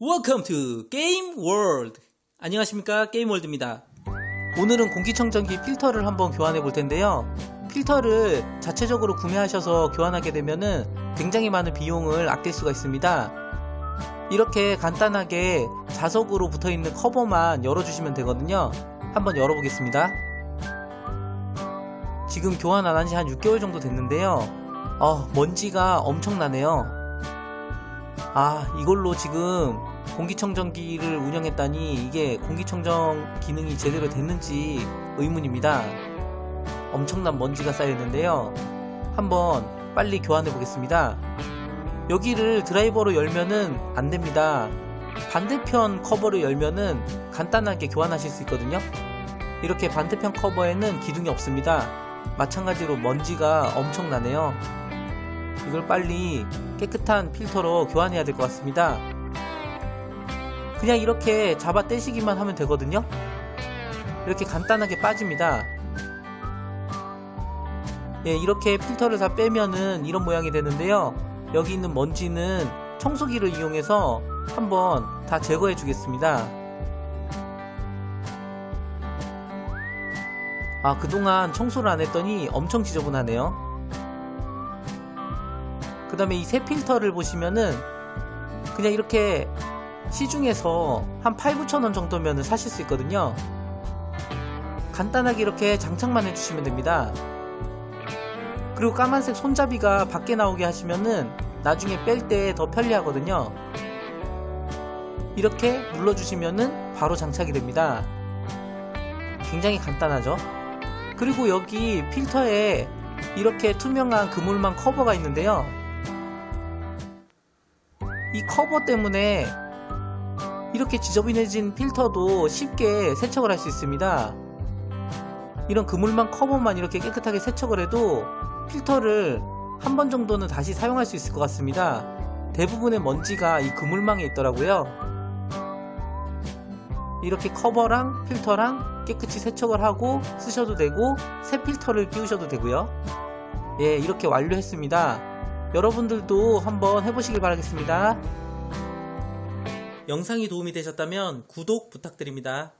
Welcome to Game World. 안녕하십니까 게임 월드입니다. 오늘은 공기청정기 필터를 한번 교환해 볼 텐데요. 필터를 자체적으로 구매하셔서 교환하게 되면은 굉장히 많은 비용을 아낄 수가 있습니다. 이렇게 간단하게 자석으로 붙어 있는 커버만 열어주시면 되거든요. 한번 열어보겠습니다. 지금 교환 안 한 지 한 6개월 정도 됐는데요. 어, 먼지가 엄청나네요. 아, 이걸로 지금 공기청정기를 운영했다니 이게 공기청정 기능이 제대로 됐는지 의문입니다. 엄청난 먼지가 쌓였는데요. 한번 빨리 교환해 보겠습니다. 여기를 드라이버로 열면은 안 됩니다. 반대편 커버를 열면은 간단하게 교환하실 수 있거든요. 이렇게 반대편 커버에는 기둥이 없습니다. 마찬가지로 먼지가 엄청나네요. 이걸 빨리 깨끗한 필터로 교환해야 될 것 같습니다. 그냥 이렇게 잡아 떼시기만 하면 되거든요. 이렇게 간단하게 빠집니다. 예, 이렇게 필터를 다 빼면은 이런 모양이 되는데요. 여기 있는 먼지는 청소기를 이용해서 한번 다 제거해 주겠습니다. 아, 그동안 청소를 안 했더니 엄청 지저분하네요. 그 다음에 이 새 필터를 보시면은 그냥 이렇게 시중에서 한 8, 9천 원 정도면 사실 수 있거든요. 간단하게 이렇게 장착만 해주시면 됩니다. 그리고 까만색 손잡이가 밖에 나오게 하시면은 나중에 뺄 때 더 편리하거든요. 이렇게 눌러주시면은 바로 장착이 됩니다. 굉장히 간단하죠? 그리고 여기 필터에 이렇게 투명한 그물망 커버가 있는데요. 이 커버 때문에 이렇게 지저분해진 필터도 쉽게 세척을 할 수 있습니다. 이런 그물망 커버만 이렇게 깨끗하게 세척을 해도 필터를 한 번 정도는 다시 사용할 수 있을 것 같습니다. 대부분의 먼지가 이 그물망에 있더라고요. 이렇게 커버랑 필터랑 깨끗이 세척을 하고 쓰셔도 되고 새 필터를 끼우셔도 되고요. 예, 이렇게 완료했습니다. 여러분들도 한번 해보시길 바라겠습니다. 영상이 도움이 되셨다면 구독 부탁드립니다.